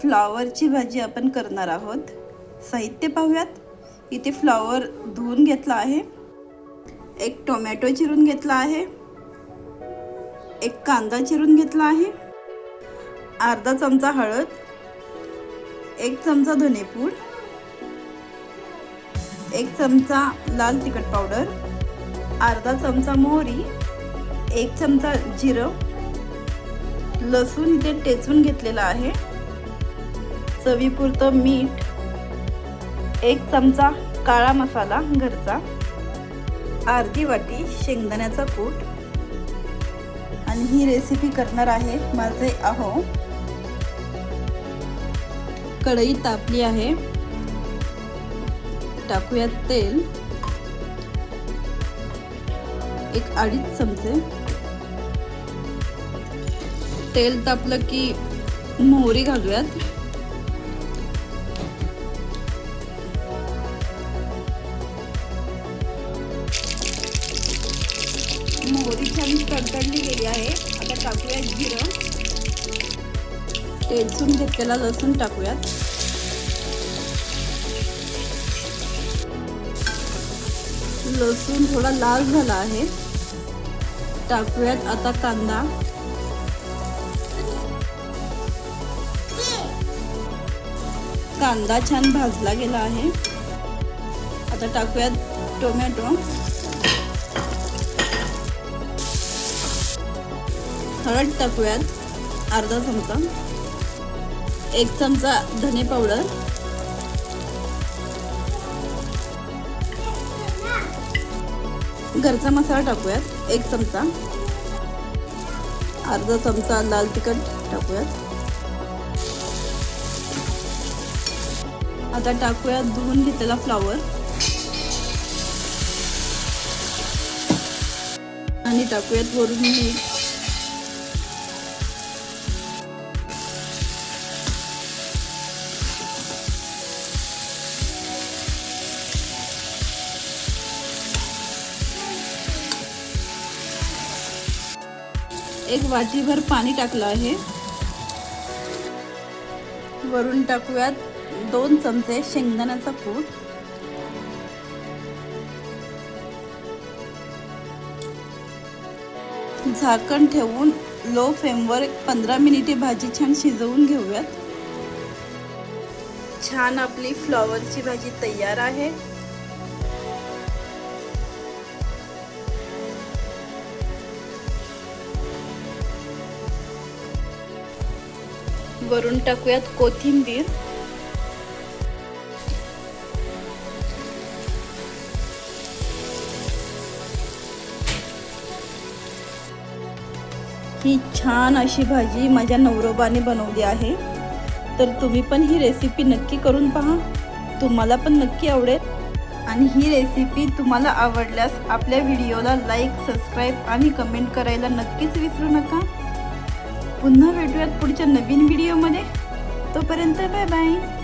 फ्लॉवरची भाजी आपण करणार आहोत. साहित्य पाहूयात. इथे फ्लॉवर धुवून घेतला आहे. एक टोमॅटो चिरून घेतला आहे. एक कांदा चिरून घेतला आहे. अर्धा चमचा हळद. एक चमचा धनेपूड एक चमचा लाल तिखट पावडर. अर्धा चमचा मोहरी. एक चमचा जिरं. लसूण इथे टेचून घेतलेला आहे. चवीपुरतं मीठ एक चमचा काळा मसाला घरचा अर्धी वाटी शेंगदाण्याचा कूट. आणि ही रेसिपी करणार आहे माझे अहो कढई तापली आहे. टाकूयात तेल. एक अडीच चमचे. तेल तापलं की मोहरी घालूयात. मोहरी छान तडतडली गेली आहे. आता टाकूयात जिरं. टेचून घेतलेला लसूण टाकूयात. लसूण थोडा लाल झाला आहे. टाकूयात आता कांदा. कांदा छान भाजला गेला आहे. आता टाकूयात टोमॅटो. हळद टाकूयात. अर्धा चमचा. एक चमचा धने पावडर. घरचा मसाला टाकूयात एक चमचा. अर्धा चमचा लाल तिखट टाकूयात. आता टाकूयात धुवून घेतलेला फ्लावर. आणि टाकूयात वरून मीठ. एक वाटीभर पाणी टाकलं आहे. वरून टाकूयात दोन चमचे शेंगदाण्याचा कूट. झाकण ठेवून लो फ्लेमवर पंधरा मिनिटे भाजी छान शिजवून घेऊयात. छान आपली फ्लॉवरची भाजी तयार आहे. वरून टाकूयात कोथिंबीर. ही छान अशी भाजी माझ्या नवरोबाने बनवली आहे. तर तुम्ही पण ही रेसिपी नक्की करून पहा. तुम्हाला पण नक्की आवडेल. आणि ही रेसिपी तुम्हाला आवडल्यास आपल्या व्हिडिओला लाईक सबस्क्राईब आणि कमेंट करायला नक्कीच विसरू नका. पुन्हा भेटूयात पुढच्या नवीन व्हिडिओमध्ये तोपर्यंत बाय बाय